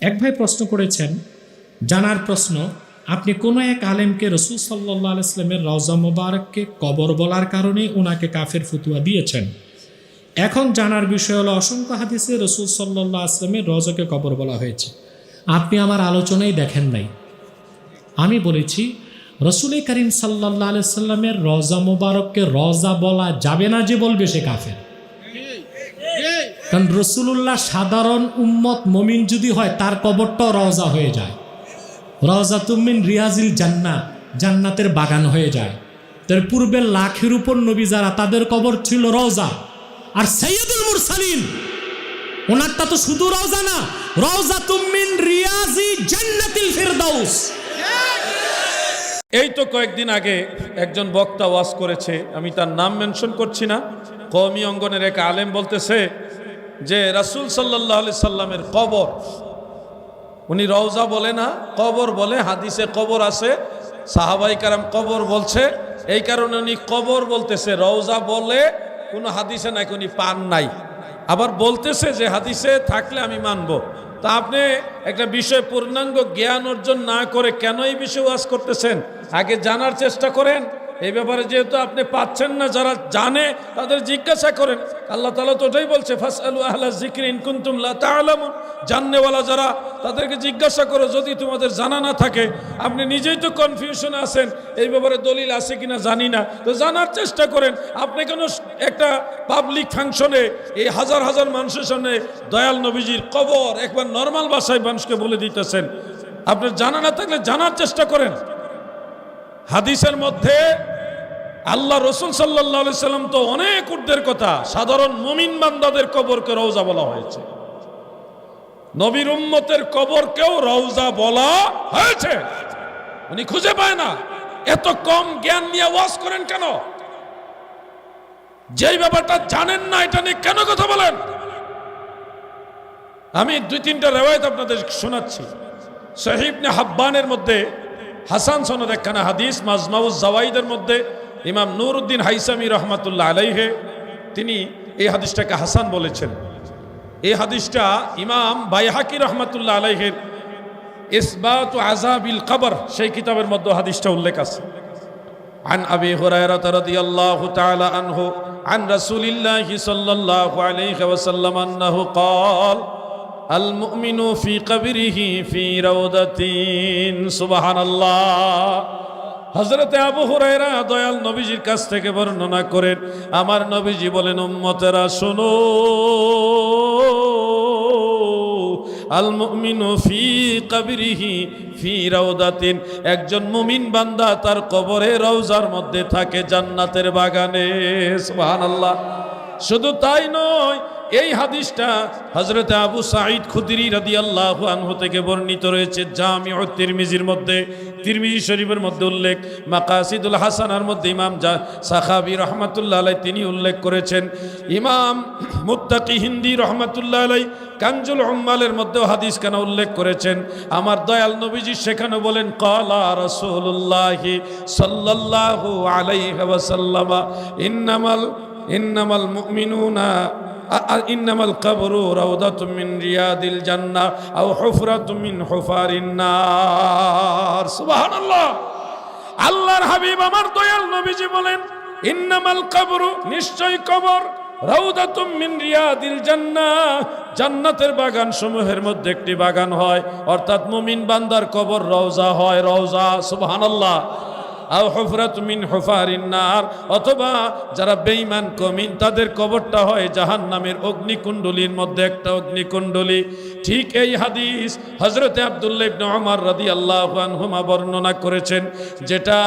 এক ভাই প্রশ্ন করেছেন, জানার প্রশ্ন, আপনি কোনো এক আলেমকে রসুল সাল্লাহ ইসলামের রওজা মোবারককে কবর বলার কারণে ওনাকে কাফের ফতুয়া দিয়েছেন? এখন জানার বিষয় হলো, অসংখ্য হাদিসে রসুল সাল্লাহ আসলামের রজকে কবর বলা হয়েছে। আপনি আমার আলোচনায় দেখেন নাই। আমি বলেছি, রসুল করিম সাল্লাহ আলাইসাল্লামের রজা মোবারককে রজা বলা যাবে না যে বলবে সে কাফের। কারণ রসুল্লাহ সাধারণ উম্মত মমিন যদি হয়, তার কবরটাও রওজা হয়ে যায়। রওজা তুমিন রিয়াজিল জান্না জান্নাতের বাগান হয়ে যায়। তার পূর্বের লাখের উপর নবী যারা, তাদের কবর ছিল রওজা। আর সৈয়দুল মুরসালিন, ওনারটা তো শুধু রওজা না রওজা তুমিন রিয়াজি জান্নাতিল ফিরদাউস। এই তো কয়েকদিন আগে একজন বক্তা ওয়াজ করেছে, আমি তার নাম মেনশন করছি না। কওমি অঙ্গনের এক আলেম বলতেছে যে রাসূল সাল্লাহ আলি সাল্লামের কবর, উনি রওজা বলে না, কবর বলে, হাদিসে কবর আছে, সাহাবাই কারাম কবর বলছে, এই কারণে উনি কবর বলতেছে, রওজা বলে কোনো হাদিসে নাই, উনি পান নাই। আবার বলতেছে যে হাদিসে থাকলে আমি মানবো। তা আপনি একটা বিষয় পূর্ণাঙ্গ জ্ঞান অর্জন না করে কেন এই বিষয়ে ওয়াজ করতেছেন? আগে জানার চেষ্টা করেন। এই ব্যাপারে যেহেতু আপনি পাচ্ছেন না, যারা জানে তাদের জিজ্ঞাসা করেন। আল্লাহ তালা তো ওটাই বলছে, ফাসআলু আহলা জিক্রি ইন কুনতুম লা তাআলামুন। জাননেওয়ালা যারা, তাদেরকে জিজ্ঞাসা করো, যদি তোমাদের জানা না থাকে, আপনি নিজেই তো কনফিউশনে আছেন, এই ব্যাপারে দলিল আছে কিনা জানি না। তো জানার চেষ্টা করেন, আপনি কেন একটা পাবলিক ফাংশনে এই হাজার হাজার মানুষের সামনে দয়াল নবীজির কবর একবার নর্মাল ভাষায় মানুষকে বলে দিতেছেন? আপনার জানা না থাকলে জানার চেষ্টা করেন। হাদিসের মধ্যে আল্লাহ রসুল সাল্লাহ সাল্লাম তো অনেক উর্ধের কথা, সাধারণ মুমিন বান্দাদের কবরকে রওজা বলা হয়েছে। নবীর উম্মতের কবরকেও রওজা বলা হয়েছে। উনি খুঁজে পায় না। এত কম জ্ঞান নিয়ে ওয়াজ করেন কেন? যেই ব্যাপারটা জানেন না, এটা নিয়ে কেন কথা বলেন? আমি দুই তিনটা রেওয়ায়ত আপনাদের শোনাচ্ছি। সহিবনে হাব্বানের মধ্যে, হাসান সনদ একখানা হাদিস, মাজমাউজ জাওয়াইদের মধ্যে ইমাম নুরউদ্দিন হাইসামি রহমাতুল্লাহ আলাইহে তিনি এই হাদিসটাকে হাসান বলেছেন এই হাদিসটা ইমাম বাইহাকি রহমাতুল্লাহ আলাইহের ইসবাত আজাবিল কবর সেই কিতাবের মধ্যে হাদিসটা উল্লেখ আছে عن أبي هريرة رضي الله تعالى عنه عن رسول الله صلى الله عليه وسلم أنه قال المؤمن في قبره في روضة سبحان الله হজরতে আবু হুরায়রা দয়াল নবীজির কাছ থেকে বর্ণনা করেন, আমার নবীজি বলেন, উম্মতেরা, শোনো আল মুমিনু ফি কবরিহি ফি রাউদাতিন একজন মুমিন বান্দা তার কবরে রওজার মধ্যে থাকে জান্নাতের বাগানে। সুবহানাল্লাহ। শুধু তাই নয় এই হাদিসটা হজরত আবু সাঈদ খুদরি রাদি আল্লাহ আনহু থেকে বর্ণিত রয়েছে জামি ও তিরমিজির মধ্যে। তিরমিজি শরীফের মধ্যে উল্লেখ, মাকাসিদুল হাসানার মধ্যে ইমাম জা সাখাবি রহমাতুল্লাহ আলাই তিনি উল্লেখ করেছেন। ইমাম মুত্তাকি হিন্দি রহমাতুল্লাহ আলাই কাঞ্জুল উম্মালের মধ্যেও হাদিস কেন উল্লেখ করেছেন? আমার দয়াল নবীজি সেখানে বলেন, কলা রসুল্লাহি সাল্লাল্লাহু আলাইহি ওয়াসাল্লামা, ইন্নামাল ইন্নামাল মুমিনুনা ইন্নামাল কবরু রাউদাতুম মিন রিয়াদিল জান্নাহ আও হুফরাতুম মিন হুফারিন নার। সুবহানাল্লাহ। আল্লাহর হাবিব আমার দয়াল নবীজি বলেন, ইন্নামাল কবরু নিশ্চয় কবর রাউদাতুম মিন রিয়াদিল জান্নাহ। জান্নাতের বাগান সমূহের মধ্যে একটি বাগান হয়, অর্থাৎ মুমিন বান্দার কবর রওজা হয়, রওজা, সুবহানাল্লাহ। আও হুফরাত মিন নার, অথবা যারা বেঈমান কমিন, তাদের কবরটা হয় জাহান নামের অগ্নিকুণ্ডলীর মধ্যে একটা অগ্নিকুণ্ডলী। ঠিক এই হাদিস হজরতে আবদুল্লাহ ইবনে ওমর রাদিয়াল্লাহু আনহুমা বর্ণনা করেছেন, যেটা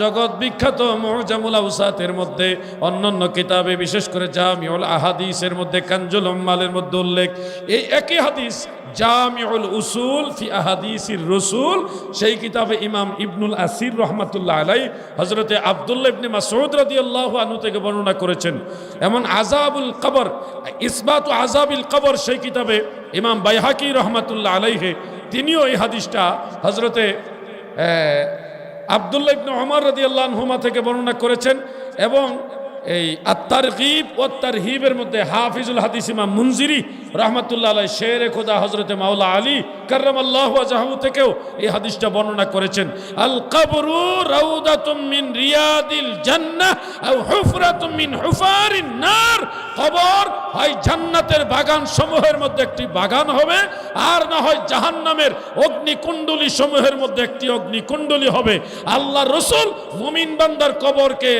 জগৎ বিখ্যাত মুজামুল আউসাতের মধ্যে অন্যান্য কিতাবে, বিশেষ করে জামিউল আহাদিসের মধ্যে কাঞ্জুল উম্মালের মধ্যে উল্লেখ। এই একই হাদিস, জামিউল উসুল ফি আহাদিসির রসুল, সেই কিতাবে ইমাম ইবনুল আসির রহমাতুল্লাহ আলাই হজরতে আবদুল্লাহ ইবনে মাসউদ রাদিয়াল্লাহু আনহু থেকে বর্ণনা করেছেন। এমন আজাবুল কবর, ইসবাত আজাবিল কবর, সেই কিতাবে ইমাম বাইহাকি রহমাতুল্লাহ আলাইহে, তিনিও এই হাদিসটা হজরতে আবদুল্লাহ ইবনে ওমর রাদিয়াল্লাহু আনহুমা থেকে বর্ণনা করেছেন এবং এই আত্মার গিব ও তার হিবের মধ্যে হাফিজুল হাদিস ইমাম মুনজিরি রহমতুল্লাহ আলাই শের খোদা হজরতে মাওলা আলী কার্রাম আল্লাহ জাহাবু থেকেও এই হাদিসটা বর্ণনা করেছেন। আল কাবরু রাউদাতুম মিন রিয়াদিল জান্নাহ আও হুফরাতুম মিন হুফারিন নার। কবর হয় জান্নাতের বাগান সমূহের মধ্যে একটি বাগান হবে, আর না হয় জাহান্নামের অগ্নিকুণ্ডলী সমূহের মধ্যে একটি অগ্নিকুণ্ডলী হবে। আল্লাহ রসুল মুমিন বান্দার কবরকে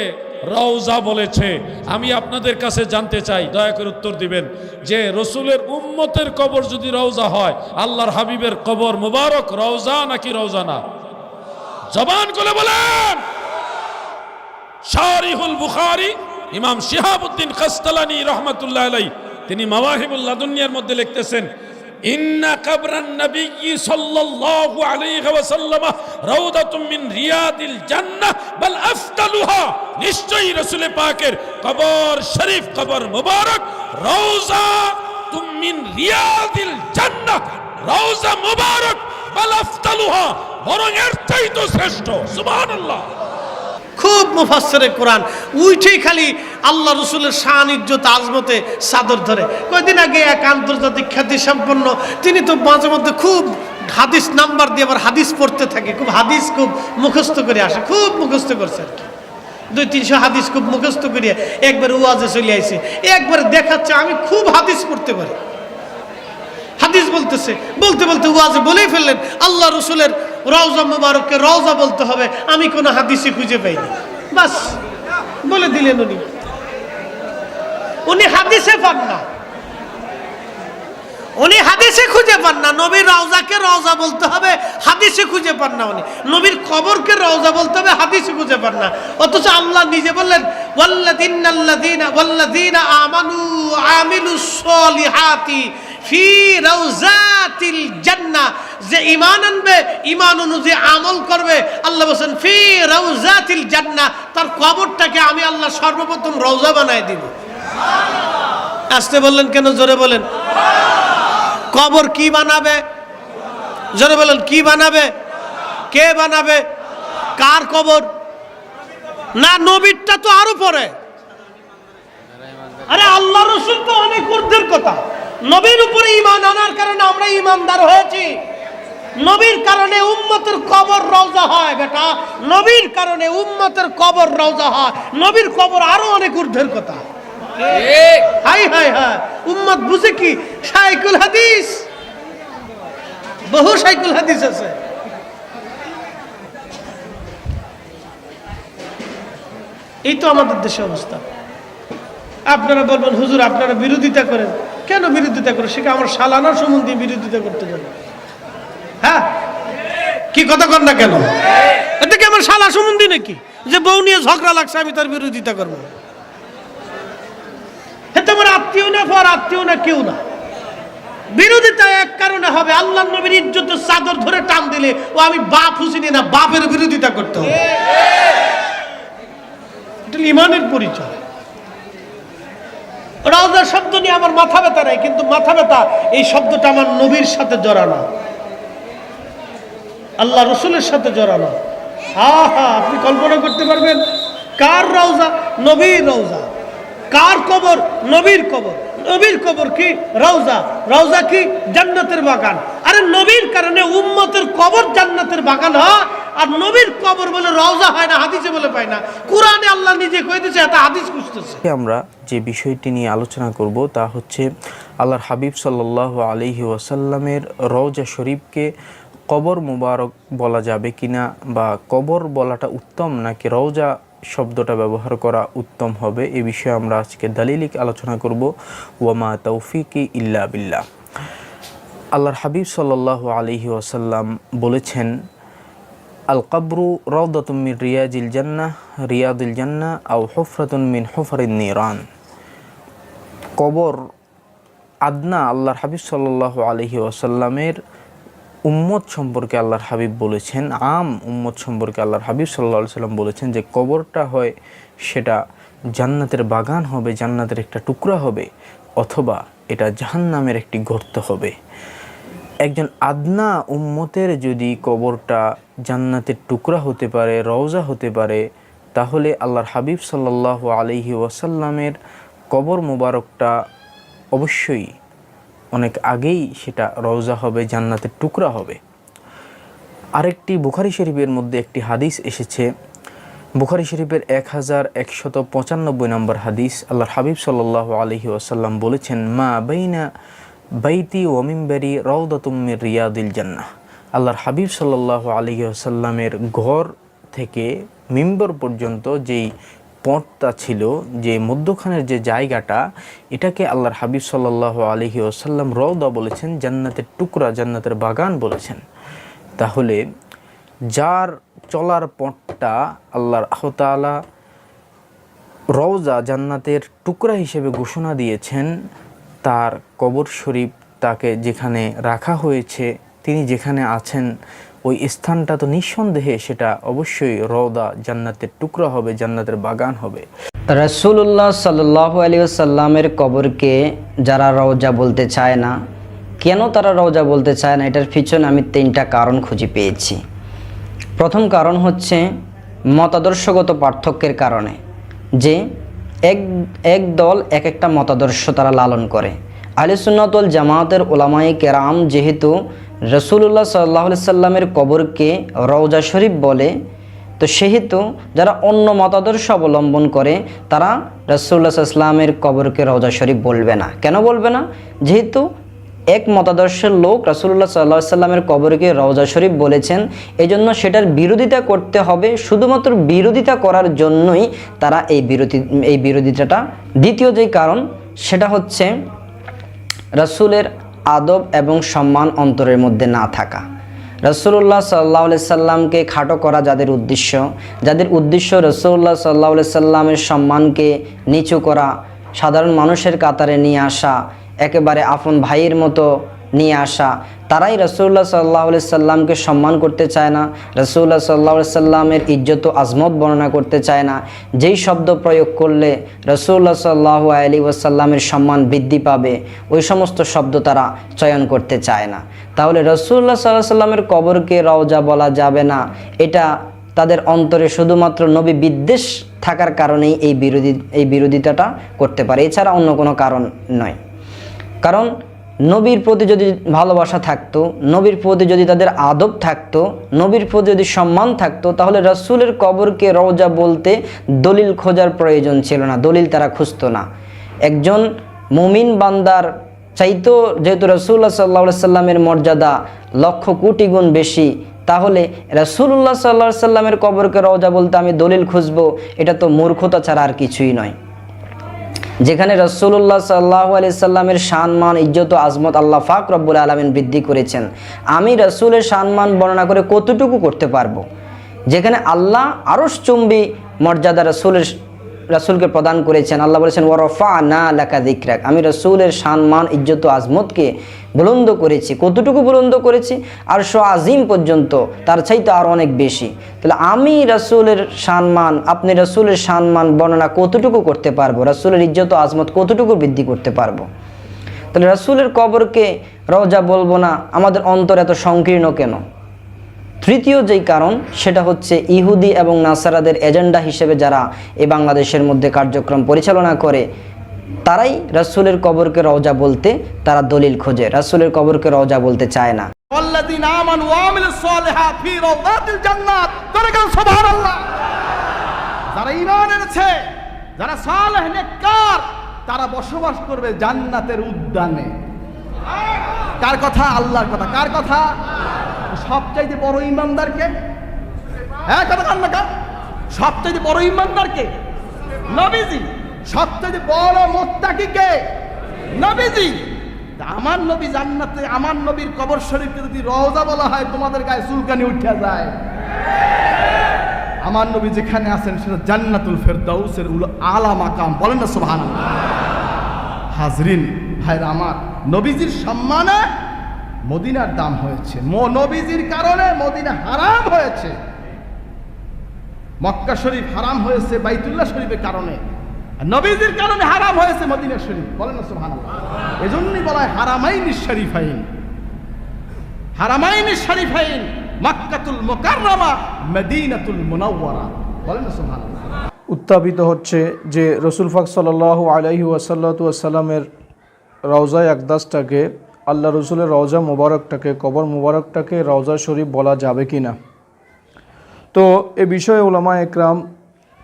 রওজা বলেছে। আমি আপনাদের কাছে জানতে চাই, দয়া করে উত্তর দিবেন। যে রসুলের উম্মতের কবর যদি রওজা হয়, আল্লাহর হাবিবের কবর মুবারক রওজা নাকি রওজা না? জবান করে বলেন। শারিহুল বুখারি, ইমাম শিহাবউদ্দিন কাস্তালানি রহমাতুল্লাহ আলাই তিনি মাওয়াহিবুল লাদুনিয়ার মধ্যে লিখতেছেন ইন্না কাবরান নবী সাল্লাল্লাহু আলাইহি ওয়াসাল্লাম রাউদাতুম মিন রিয়াদিল জান্নাহ, বাল আফতালুহা। নিশ্চয়ই রাসূল পাকের কবর শরীফ, কবর মুবারক রওজা তুম মিন রিয়াদিল জান্নাহ রওজা মুবারক, বাল আফতালুহা। বরং এর চাইতে শ্রেষ্ঠ। সুবহানাল্লাহ। খুব মুফাসসিরে কোরআন। উঠেই খালি আল্লাহ রসুলের শান, ইজ্জত, আজমতে চাদর ধরে। কয়দিন আগে এক আন্তর্জাতিক খ্যাতি সম্পন্ন তিনি তো মাঝে মধ্যে খুব হাদিস নাম্বার দিয়ে আবার হাদিস পড়তে থাকে। খুব হাদিস খুব মুখস্থ করে আসে, খুব মুখস্থ করছে আর কি। দুই, তিনশো হাদিস খুব মুখস্থ করিয়ে একবার ওয়াজে চলে আইছে। একবার দেখাচ্ছে, আমি খুব হাদিস পড়তে পারি। হাদিস বলতেছে, বলতে বলতে ওয়াজে বলেই ফেললেন, আল্লাহ রসুলের রওজা মুবারককে রওজা বলতে হবে, আমি কোনো হাদিসে খুঁজে পাইনি। বাস, বলে দিলেন উনি। উনি হাদিসে পান না। উনি হাদিসে খুঁজে পান না। নবীর রওজাকে রওজা বলতে হবে, হাদিসে খুঁজে পান না উনি। নবীর খবরকে রওজা বলতে হবে, হাদিসে খুঁজে পান না। অথচ আল্লাহ নিজে বললেন, ওয়াল্লাযিনাল্লাযিনা, ওয়াল্লাযিনা আমানু, আমিলুস সলিহাতি ফি রাউজাতিল জান্নাহ। যে ঈমান আনবে, ঈমান অনুযায়ী আমল করবে। আল্লাহ বলেন ফি রাউজাতিল জান্নাহ, তার কবরটাকে আমি আল্লাহ সর্বপ্রথম রওজা বানায় দিব। আসতে বললেন কেন? জোরে বলেন। কবর কি বানাবে? জোরে বলেন, কি বানাবে? কে বানাবে? কার কবর? না, নবীরটা তো আরও পরে। আরে, আল্লাহ রসুল তো অনেক ঊর্ধ্বের কথা। নবীর উপরে ইমান আনার কারণে আমরা ইমানদার হয়েছি। নবীর কারণে উম্মতের কবর রওজা হয় বেটা। নবীর কারণে উম্মতের কবর রওজা হয়। নবীর কবর আরও অনেক ঊর্ধ্বের কথা। Hi hi hi. উম্মত বুঝে কি? সাইকুল হাদিস। বহু সাইকুল হাদিস আছে। এই তো আমাদের দেশে অবস্থা। আপনারা বলবেন, হুজুর, আপনারা বিরোধিতা করেন। কেন বিরোধিতা করেন? সেটা আমার সালানার সম্বন্ধে বিরোধিতা করতে যাবে? হ্যাঁ? কি কথা কর না কেন? এটা কি আমার শালা সম্বন্ধে নাকি? যে বউ নিয়ে ঝগড়া লাগছে, আমি তার বিরোধিতা করব। আমার আত্মীয় না পর আত্মীয় না, কেউ না। বিরোধিতা এক কারণে হবে আল্লাহ নবীর ইজ্জতের চাদর ধরে টান দিলে ও আমি বাপ হুসিনি না, বাপের বিরোধিতা করতে হবে। ইমানের পরিচয়। রাজা শব্দ নিয়ে আমার মাথা ব্যথা নাই, কিন্তু মাথা ব্যথা, এই শব্দটা আমার নবীর সাথে জড়ানো। আল্লাহ রসুলের সাথে জড়ানো। হা হা আপনি কল্পনা করতে পারবেন, কার রওজা নবীর রওজা কার কবর? নবীর কবর। নবীর কবর কি? রওজা রওজা কি? জান্নাতের বাগান। আরে নবীর কারণে উম্মতের কবর জান্নাতের বাগান, হয়? আর নবীর কবর বলে রওজা হয় না, হাদিসে বলে পায় না। কোরআনে আল্লাহ নিজে কয়ে এটা হাদিস খুঁজতেছে। আমরা যে বিষয়টি নিয়ে আলোচনা করব তা হচ্ছে আল্লাহর হাবিব সাল্লাহ আলহি ওয়াসাল্লামের রওজা শরীফকে কবর মুবারক বলা যাবে কিনা বা কবর বলাটা উত্তম নাকি রওজা শব্দটা ব্যবহার করা উত্তম হবে, এ বিষয়ে আমরা আজকে দালিলিক আলোচনা করব। ওয়ামা তৌফিকি ইল্লা বিল্লাহ। আল্লাহর হাবিব সাল্লাহ আলহি ওয়াসাল্লাম বলেছেন আল কাবরু রওদাতুম মিন রিয়াজিল জান্নাহ রিয়াদুল জান্নাহ আও হুফরাতুন মিন হুফারিন নিরান কবর আদনা আল্লাহর হাবিব সাল্লাল্লাহু আলহি ওয়াসাল্লামের উম্মত সম্পর্কে আল্লাহর হাবিব বলেছেন, আম উম্মত সম্পর্কে আল্লাহর হাবিব সাল্লাহ সাল্লাম বলেছেন যে কবরটা হয় সেটা জান্নাতের বাগান হবে, জান্নাতের একটা টুকরা হবে, অথবা এটা জাহান্নামের একটি গর্ত হবে। একজন আদনা উম্মতের যদি কবরটা জান্নাতের টুকরা হতে পারে, রওজা হতে পারে, তাহলে আল্লাহর হাবিব সাল্লাহ আলহি ওয়াসাল্লামের কবর মোবারকটা অবশ্যই অনেক আগেই সেটা রওজা হবে, জান্নাতের টুকরা হবে। আরেকটি বুখারি শরীফের মধ্যে একটি হাদিস এসেছে। বুখারি শরীফের এক হাজার একশত পঁচানব্বই নম্বর হাদিস আল্লাহর হাবিব সাল্লাহ আলহি ওয়াসাল্লাম বলেছেন, মা বাইনা বাইতি ওমিমবারি রৌদাতুম্মির রিয়াদিল জান্নাহ। আল্লাহর হাবিব সাল্লাহ আলহি আসাল্লামের ঘর থেকে মিম্বর পর্যন্ত যেই পথটা ছিল, যে মধ্যখানের যে জায়গাটা, এটাকে আল্লাহর হাবিব সাল্লাহ আলহি আসাল্লাম রৌদা বলেছেন, জান্নাতের টুকরা, জান্নাতের বাগান বলেছেন। তাহলে যার চলার পথটা আল্লাহর আহতালা রওজা জান্নাতের টুকরা হিসেবে ঘোষণা দিয়েছেন তার কবর শরীফ তাকে যেখানে রাখা হয়েছে, তিনি যেখানে আছেন, ওই স্থানটা তো নিঃসন্দেহে সেটা অবশ্যই রওদা, জান্নাতের টুকরা হবে, জান্নাতের বাগান হবে। রসুল্লাহ সাল্লাহ আলিয়াল্লামের কবরকে যারা রওজা বলতে চায় না, কেন তারা রওজা বলতে চায় না, এটার পিছনে আমি তিনটা কারণ খুঁজে পেয়েছি। প্রথম কারণ হচ্ছে মতাদর্শগত পার্থক্যের কারণে, যে এক এক দল এক একটা মতাদর্শ তারা লালন করে। আলিসুন্নতল জামায়াতের ওলামাই কেরাম যেহেতু রসুল্লাহ সাল্লাহ সাল্লামের কবরকে রওজা শরীফ বলে, তো সেহেতু যারা অন্য মতাদর্শ অবলম্বন করে, তারা রসুল্লাহ ইসলামের কবরকে রওজা শরীফ বলবে না। কেন বলবে না? যেহেতু এক মতাদর্শের লোক রাসুল্লাহ সাল্লাহ সাল্লামের কবরকে রওজা শরীফ বলেছেন, এজন্য সেটার বিরোধিতা করতে হবে। শুধুমাত্র বিরোধিতা করার জন্যই তারা এই বিরোধী, এই বিরোধিতাটা। দ্বিতীয় যেই কারণ, সেটা হচ্ছে রাসূলের আদব এবং সম্মান অন্তরের মধ্যে না থাকা। রসুল্লাহ সাল্লাহ সাল্লামকে খাটো করা যাদের উদ্দেশ্য যাদের উদ্দেশ্য রসুল্লাহ সাল্লাহ সাল্লামের সম্মানকে নিচু করা, সাধারণ মানুষের কাতারে নিয়ে আসা একেবারে আপন ভাইয়ের মতো নিয়ে আসা। তারাই রসুল্লাহ সাল্লাহ সাল্লামকে সম্মান করতে চায় না। রসুল্লাহ সাল্লাহ সাল্লামের ইজ্জত আজমত বর্ণনা করতে চায় না। যেই শব্দ প্রয়োগ করলে রসুল্লাহ সাল্লাহ আলী ওয়াসাল্লামের সম্মান বৃদ্ধি পাবে, ওই সমস্ত শব্দ তারা চয়ন করতে চায় না। তাহলে রসুল্লাহ সাল্লাহ সাল্লামের কবরকে রওজা বলা যাবে না। এটা তাদের অন্তরে শুধুমাত্র নবী বিদ্বেষ থাকার কারণেই এই বিরোধী, এই বিরোধিতাটা করতে পারে। এছাড়া অন্য কোনো কারণ নয়। কারণ নবীর প্রতি যদি ভালোবাসা থাকতো, নবীর প্রতি যদি তাদের আদব থাকতো, নবীর প্রতি যদি সম্মান থাকতো, তাহলে রসুলের কবরকে রওজা বলতে দলিল খোঁজার প্রয়োজন ছিল না, দলিল তারা খুঁজতো না। একজন মুমিন বান্দার চাইতো যেহেতু রসুল্লাহ সাল্লাহ সাল্লামের মর্যাদা লক্ষ কোটি গুণ বেশি, তাহলে রসুল্লাহ সাল্লাহ সাল্লামের কবরকে রওজা বলতে আমি দলিল খুঁজবো, এটা তো মূর্খতা ছাড়া আর কিছুই নয়। যেখানে রসুল্লাহ সাল্লাহ আলি সাল্লামের সম্মান, ইজ্জত ও আজমত আল্লাহ ফাক রব্বুল আলমিন বৃদ্ধি করেছেন। আমি রসুলের সানমান বর্ণনা করে কতটুকু করতে পারব? যেখানে আল্লাহ আরশ চুম্বি মর্যাদা রসুলের রসুলকে প্রদান করেছেন। আল্লাহ বলেছেন ওরফা না লেখা দিকরাক আমি রসুলের সম্মান, ইজ্জত আজমতকে বুলন্দ করেছি। কতটুকু বুলন্দ করেছি? আর শো আজিম পর্যন্ত, তার চাইতে আরও অনেক বেশি। তাহলে আমি রসুলের সম্মান, আপনি রসুলের সম্মান বর্ণনা কতটুকু করতে পারব? রসুলের ইজ্জত আজমত কতটুকু বৃদ্ধি করতে পারব? তাহলে রসুলের কবরকে রওজা বলব না, আমাদের অন্তর এত সংকীর্ণ কেন? তৃতীয় যেই কারণ, সেটা হচ্ছে ইহুদি এবং নাসারাদের এজেন্ডা হিসেবে যারা এ বাংলাদেশের মধ্যে কার্যক্রম পরিচালনা করে, তারাই রাসুলের কবরকে রওজা বলতে তারা দলিল খোঁজে। রাসুলের কবরকে রওজা বলতে চায় না। যারা ইমান এনেছে, যারা সালেহ নেককার, তারা বসবাস করবে জান্নাতের উদ্যানে। কার কথা? আল্লাহর কথা। কার কথা? সবচাইতে বড় ইমানদারকে? হ্যাঁ কথা কান না কান? সবচাইতে বড় ইমানদারকে? নবীজি। সবচাইতে বড় মোত্তাকিকে? নবীজি। আমার নবী জান্নাতে, আমার নবীর কবর শরীফকে যদি রওজা বলা হয়, তোমাদের গায়ে চুলকানি উঠে যায়। আমার নবী যেখানে আছেন, সেটা জান্নাতুল ফেরদাউসের উল আলা মাকাম। বলেন না সুবহানাল্লাহ। হাজরিন ভাইরা আমার নবীজির সম্মানে মদিনার দাম হয়েছে। নবীজির কারণে মদিনা হারাম হয়েছে। মক্কা শরীফ হারাম হয়েছে, বাইতুল্লাহ শরীফের কারণে। নবীজির কারণে হারাম হয়েছে মদিনা শরীফ। বলেন না সুবহানাল্লাহ। এজন্যই বলা হয় হারামাইন শরীফাইন। হারামাইন শরীফাইন মক্কাতুল মুকাররমা, মদিনাতুল মুনাওয়ারা। বলেন না সুবহানাল্লাহ। উত্থাপিত হচ্ছে যে রসুল ফাক সাল্লাহ আলাইহি ওয়াসাল্লাতামের রওজা একদাসটাকে, আল্লাহ রসুলের রওজা মুবারকটাকে, কবর মুবারকটাকে রওজা শরীফ বলা যাবে কি না তো এ বিষয়ে ওলামা একরাম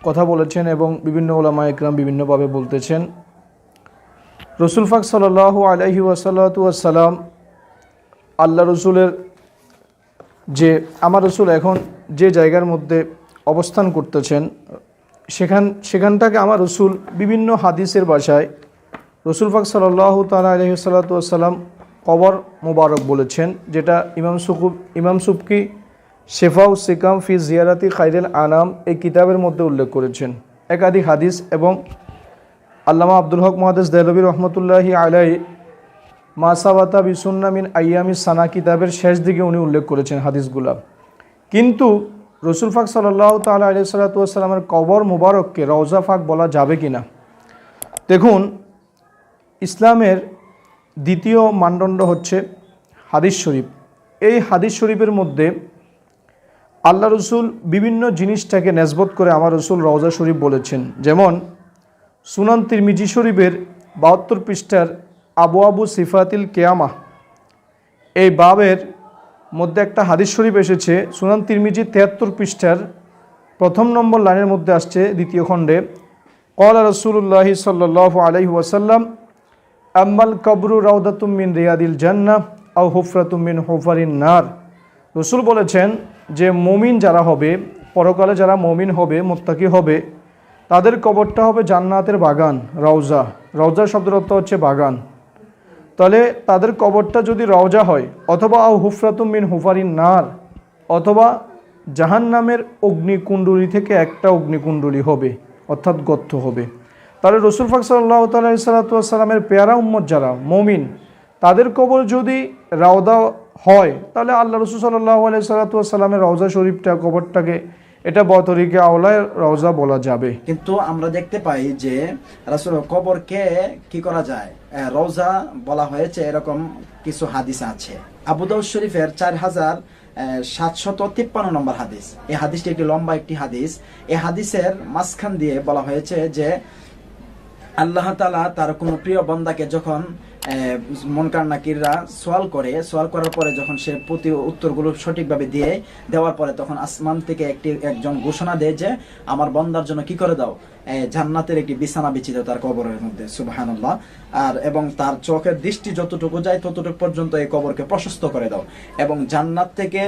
কথা বলেছেন এবং বিভিন্ন ওলামা একরাম বিভিন্নভাবে বলতেছেন। রসুল ফাক সাল্লাহ আলাইহি ওয়াসাল্লাতাম আল্লাহ রসুলের যে, আমার রসুল এখন যে জায়গার মধ্যে অবস্থান করতেছেন, সেখান, সেখানটাকে আমার রসুল বিভিন্ন হাদিসের ভাষায় রসুল ফাক সাল্লাহ তালা আলহিসাল্লাম কবর মোবারক বলেছেন, যেটা ইমাম সুকুব, ইমাম সুবকি শেফাউ সিকাম ফি জিয়ারাতি খাইরেল আনাম এই কিতাবের মধ্যে উল্লেখ করেছেন। একাধিক হাদিস এবং আল্লামা আব্দুল হক মহাদেস দেলবী রহমতুল্লাহি আলাই মাসাওয়াতা বিসুন্না মিন আয়ামি সানা কিতাবের শেষ দিকে উনি উল্লেখ করেছেন হাদিসগুলা। কিন্তু রসুল ফাক সাল্লাহ তালা আলি সাল্লাতামের কবর মুবারককে রওজা ফাক বলা যাবে কি না দেখুন ইসলামের দ্বিতীয় মানদণ্ড হচ্ছে হাদিস শরীফ। এই হাদিস শরীফের মধ্যে আল্লাহ রসুল বিভিন্ন জিনিসটাকে নেসবত করে আমার রসুল রওজা শরীফ বলেছেন। যেমন সুনান তিরমিজি শরীফের বাহাত্তর পৃষ্ঠার আবু আবু সিফাতিল কেয়ামা এই বাবের মধ্যে একটা হাদিস শরীফ এসেছে, সুনান তিরমিজি তেহাত্তর পৃষ্ঠার প্রথম নম্বর লাইনের মধ্যে আসছে দ্বিতীয় খণ্ডে। কল রসুল্লাহি সাল্লাহ আলহি ওয়াসাল্লাম আম্মাল কবরু রাউদাতুমিন রিয়াদিল জান্না আউ হুফরাতুমিন হুফারিন নার রসুল বলেছেন যে, মমিন যারা হবে, পরকালে যারা মমিন হবে, মোত্তাকি হবে, তাদের কবরটা হবে জান্নাতের বাগান, রওজা। রওজা শব্দের অর্থ হচ্ছে বাগান। তাহলে তাদের কবরটা যদি রওজা হয়, অথবা আউ হুফরাতুম মিন হুফারিন নার, অথবা জাহান নামের অগ্নিকুণ্ডলী থেকে একটা অগ্নিকুণ্ডলী হবে, অর্থাৎ গর্ত হবে। তাহলে রসুল ফাক সাল্লাহ তাল্লাহ সাল্লাতামের পেয়ারা উম্মত যারা, মমিন, তাদের কবর যদি রাওদা হয়, তাহলে আল্লাহ রসুল সাল্লাহ আলাই সাল্লাতামের রওজা শরীফটা, কবরটাকে এটা বতরিকে আওলায় রওজা বলা যাবে। কিন্তু আমরা দেখতে পাই যে রাসূল কবরকে কি করা যায়? রওজা বলা হয়েছে, এরকম কিছু হাদিস আছে। আবু দাউদ শরীফের চার হাজার সাতশত তিপ্পান্ন নম্বর হাদিস। এই হাদিসটি একটি লম্বা একটি হাদিস। এই হাদিসের মাঝখান দিয়ে বলা হয়েছে যে আল্লাহ তালা তার কোনো প্রিয় বন্দাকে যখন মনকার নাকিররা সোয়াল করে সোয়াল করার পরে যখন সে প্রতি উত্তরগুলো সঠিকভাবে দিয়ে দেওয়ার পরে তখন আসমান থেকে একটি, একজন ঘোষণা দেয় যে, আমার বন্দার জন্য কি করে দাও? জান্নাতের একটি বিছানা বিছিত তার কবরের মধ্যে সুবাহান্লাহ আর, এবং তার চোখের দৃষ্টি যতটুকু যায় ততটুকু পর্যন্ত এই কবরকে প্রশস্ত করে দাও। এবং জান্নাত থেকে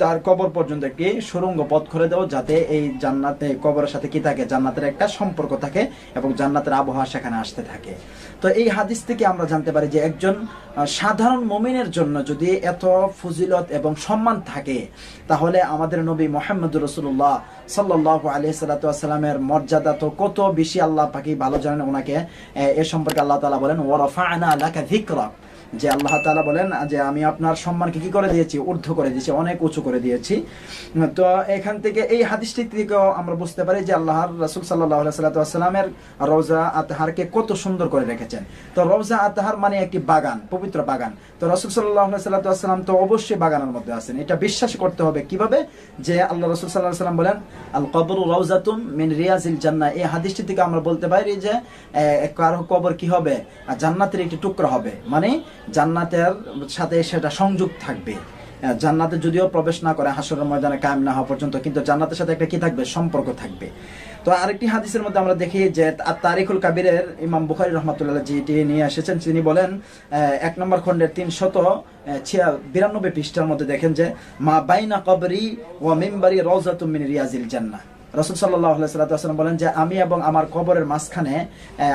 তার কবর পর্যন্ত একটি সুরঙ্গ পথ করে দাও যাতে এই জান্নাতে কবরের সাথে কি থাকে? জান্নাতের একটা সম্পর্ক থাকে এবং জান্নাতের আবহাওয়া সেখানে আসতে থাকে। তো এই হাদিস থেকে আমরা জানতে পারি যে একজন সাধারণ মমিনের জন্য যদি এত ফজিলত এবং সম্মান থাকে, তাহলে আমাদের নবী মোহাম্মদ রসুল্লাহ সাল্লাহ আলিয়া সাল্লামের মর্যাদা তো কত বেশি আল্লাহ পাকি ভালো জানেন ওনাকে? এ সম্পর্কে আল্লাহ তালা বলেন ওরফা আনা আলাকা ধিকরা যে আল্লাহ তালা বলেন, যে আমি আপনার সম্মানকে কি করে দিয়েছি? ঊর্ধ্ব করে দিয়েছি, অনেক উঁচু করে দিয়েছি। তো এখান থেকে এই হাদিসটি থেকেও আমরা বুঝতে পারি যে আল্লাহর রাসূল সাল্লাল্লাহু আলাইহি সাল্লামের রওজা আতহারকে কত সুন্দর করে রেখেছেন। তো রওজা আতহার মানে একটি বাগান, পবিত্র বাগান। তো রাসূল সাল্লাল্লাহু আলাইহি সাল্লাম তো অবশ্যই বাগানের মধ্যে আছেন। এটা বিশ্বাস করতে হবে কীভাবে? যে আল্লাহ রাসূল আলাইহি সাল্লাম বলেন আল কবরু রাউজাতুম মিন রিয়াজিল জান্না এই হাদিসটি থেকে আমরা বলতে পারি যে কারও কবর কি হবে? আর জান্নাতের একটি টুকরা হবে। মানে জান্নাতের সাথে সেটা সংযোগ থাকবে। জান্নাতে যদিও প্রবেশ না করে হাসরের ময়দানে কায়েম না হওয়া পর্যন্ত, কিন্তু জান্নাতের সাথে একটা কি থাকবে? সম্পর্ক থাকবে। তো আরেকটি হাদিসের মধ্যে আমরা দেখি যে তা- তারিকুল কাবিরের ইমাম বুখারি রহমতুল্লাহ যেটি নিয়ে এসেছেন, তিনি বলেন এক নম্বর খণ্ডের তিন শত বিরানব্বই পৃষ্ঠার মধ্যে দেখেন যে, মা বাইনা কবরি ও মিম্বারি রওজাতুম মিন রিয়াজিল জান্নাহ। রসুল সাল্লাহ সাল্লাম বলেন যে আমি এবং আমার কবরের মাঝখানে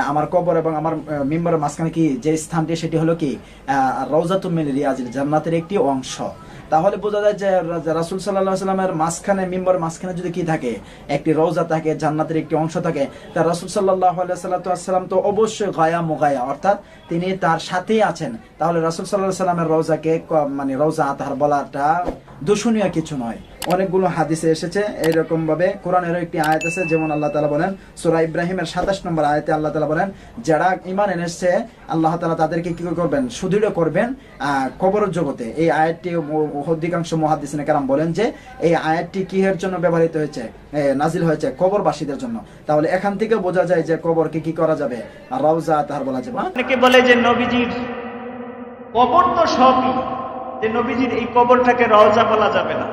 আমার কবর এবং আমার মিম্বরের মাঝখানে কি যে স্থানটি, সেটি হলো কি রৌজাতুম মিন রিয়াজিল, জান্নাতের একটি অংশ। তাহলে বোঝা যায় যে রাসুল সাল্লামের মাঝখানে, মিম্বরের মাঝখানে যদি কি থাকে, একটি রওজা থাকে, জান্নাতের একটি অংশ থাকে, তা রাসুল সাল্লাহ সাল্লাম তো অবশ্যই গায়া মুগায়া, অর্থাৎ তিনি তার সাথেই আছেন। তাহলে রাসুল সাল্লাহ সাল্লামের রওজাকে মানে রওজা আতাহার বলাটা দূষণীয় কিছু নয়। অনেকগুলো হাদিসে এসেছে এইরকম ভাবে কোরআনেরও একটি আয়াত আছে যেমন আল্লাহ তালা বলেন সুরা ইব্রাহিমের সাতাশ নম্বর আয়াতে আল্লাহ তালা বলেন যারা ইমান এনেছে আল্লাহ তালা তাদেরকে কি করবেন? সুদৃঢ় করবেন আহ, কবরের জগতে। এই আয়াতটি অধিকাংশ মহাদিসিনে কারাম বলেন যে এই আয়াতটি কিহের জন্য ব্যবহৃত হয়েছে? নাজিল হয়েছে কবরবাসীদের জন্য। তাহলে এখান থেকে বোঝা যায় যে কবরকে কি করা যাবে? আর রওজা তাহার বলা যাবে। অনেকে বলে যে নবীজির কবর তো সবই যে নবীজির এই কবরটাকে রওজা বলা যাবে না।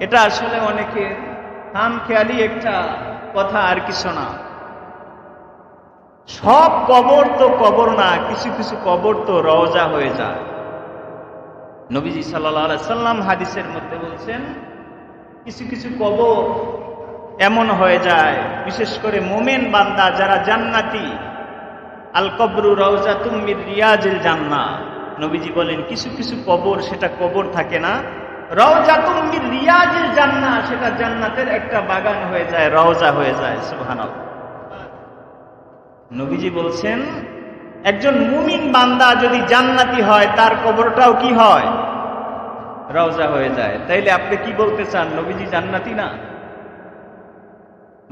এটা আসলে অনেকে কাম খেয়ালি একটা কথা আর কিছু না। সব কবর তো কবর না, কিছু কিছু কবর তো রওজা হয়ে যায়। নবীজি সাল্লাহ সাল্লাম হাদিসের মধ্যে বলছেন, কিছু কিছু কবর এমন হয়ে যায়, বিশেষ করে মোমেন বান্দা যারা জান্নাতি। আল কবরু রওজা তুমির রিয়াজিল জান্না নবীজি বলেন, কিছু কিছু কবর, সেটা কবর থাকে না রওজা তুমির রিয়াজিল জান্না সেটা জান্নাতের একটা বাগান হয়ে যায়, রওজা হয়ে যায়, সুবহানাল্লাহ। নবীজি বলছেন, একজন মুমিন বান্দা যদি জান্নাতি হয়, তার কবরটাও কি হয়? রওজা হয়ে যায়। তাইলে আপনি কি বলতে চান, নবীজি জান্নাতি না?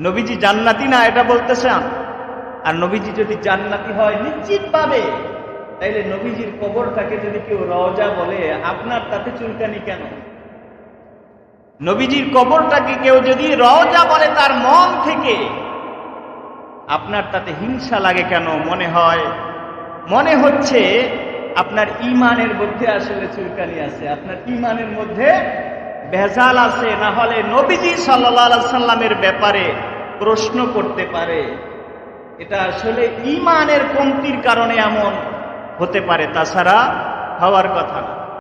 নবীজি জান্নাতি না, এটা বলতে চান? আর নবীজি যদি জান্নাতি হয় নিশ্চিত পাবে তাইলে নবীজির কবরটাকে যদি কেউ রওজা বলে, আপনার তাতে চুলকানি কেন? নবীজির কবরটাকে কেউ যদি রওজা বলে তার মন থেকে, আপনার তাতে হিংসা লাগে কেন? মনে হয়, মনে হচ্ছে আপনার ইমানের মধ্যে আসলে চুলকানি আছে। আপনার ইমানের মধ্যে ভেজাল আছে, না হলে নবীজি সাল্লা সাল্লামের ব্যাপারে প্রশ্ন করতে পারে। এটা আসলে ইমানের কমতির কারণে এমন। হতে পারে তাছাড়া হওয়ার কথা না।